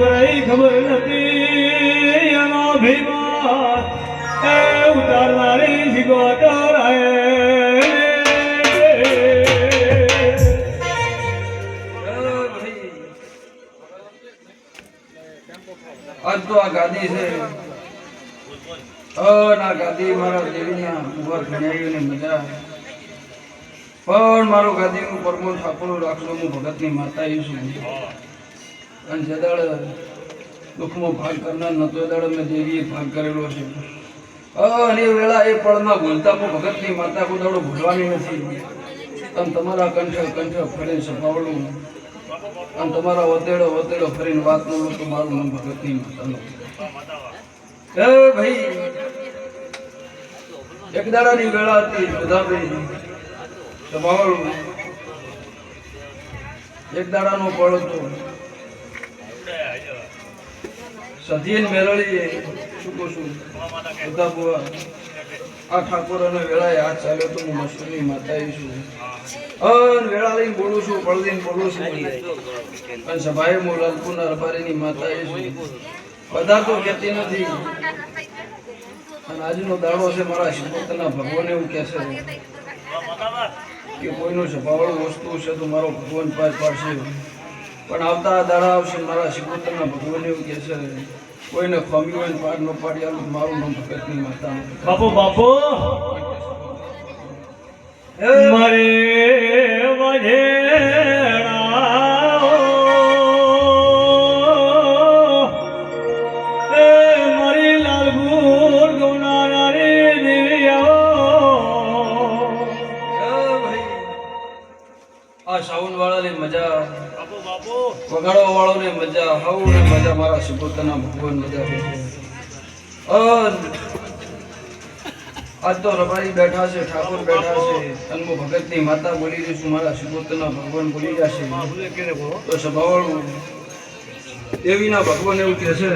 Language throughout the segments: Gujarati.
કઈ ખબર નથી ઉતારનારી આજ તો આ ગાદી છે. આ ગાદી મારા દેવીના ઊભા મજા પણ મારો ગાદીનું પરમો ઠાકોર રાખલો હું ભગતની માતા છું. અને જે દાડે દુઃખમાં ભાગ કરનાર નતો દાડ મેં દેવીએ ભાગ કરેલો છે. અને વેળા એ પળમાં ભૂલતા હું ભગતની માતા કોઈ ભૂલવાની નથી. અને તમારા કંઠે કંઠે ફરીને સપાવડું અને તમારા વતેડો વતેડો ફરીને વાત ન તો મારું નામ ભગતની માતાનું. એ ભાઈ, એક દાડાની વેળા હતી બધા ભાઈ સભાવાળું એક દાડાનો પળ હતો. સધીન મેળવીએ શું કહું છું? બધા બોવા આ ઠાકોર અને વેળાએ હાથ ચાલ્યો તો હું મસૂરની માતા છું. અન વેળા લઈને બોલું છું પડદીને બોલું છું. અને સભાએ હું લાલપુરના રબારીની માતા છું. તો કહેતી નથી. અને આજનો દાડો છે મારા શિવભક્તના ભગવાન એવું કહે છે કે કોઈનું સભાવાળું વસ્તુ છે તો મારો ભગવાન પાર પાડશે. પણ આવતા દાડા આવશે મારા શિવભક્તના ભગવાન એવું કહે છે. કોઈને ખમી હોય ને પાર ન પાડી આલું મારું નામ ભગતની માતા બાપો બાપો. એ મારે વઢેણા આ સાઉન્ડ વાળાની મજા વગાડવા વાળાને મજા હવને મજા મારા સુપુત્રના ભગવાન મજા છે. આજ તો રબારી બેઠા છે ઠાકોર બેઠા છે હું ભગતની માતા બોલી રહી છું મારા સુપુત્રના ભગવાન બોલી જશે તો સભાવાળું દેવીના ભગવાન એવું કહે છે.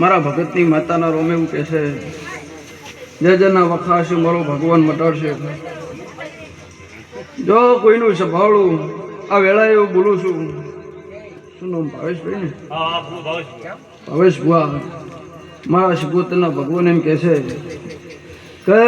મારા ભગતની માતાના રોમ એવું કહે છે. જય જેના વખાશે મારો ભગવાન મટાડશે. જો કોઈનું સંભાળું આ વેળા એવું બોલું છું. શું નામ? ભાવેશભાઈ ને? ભાવેશ ભુવા મારા શિકોતરના ભગવાન એમ કહે છે કે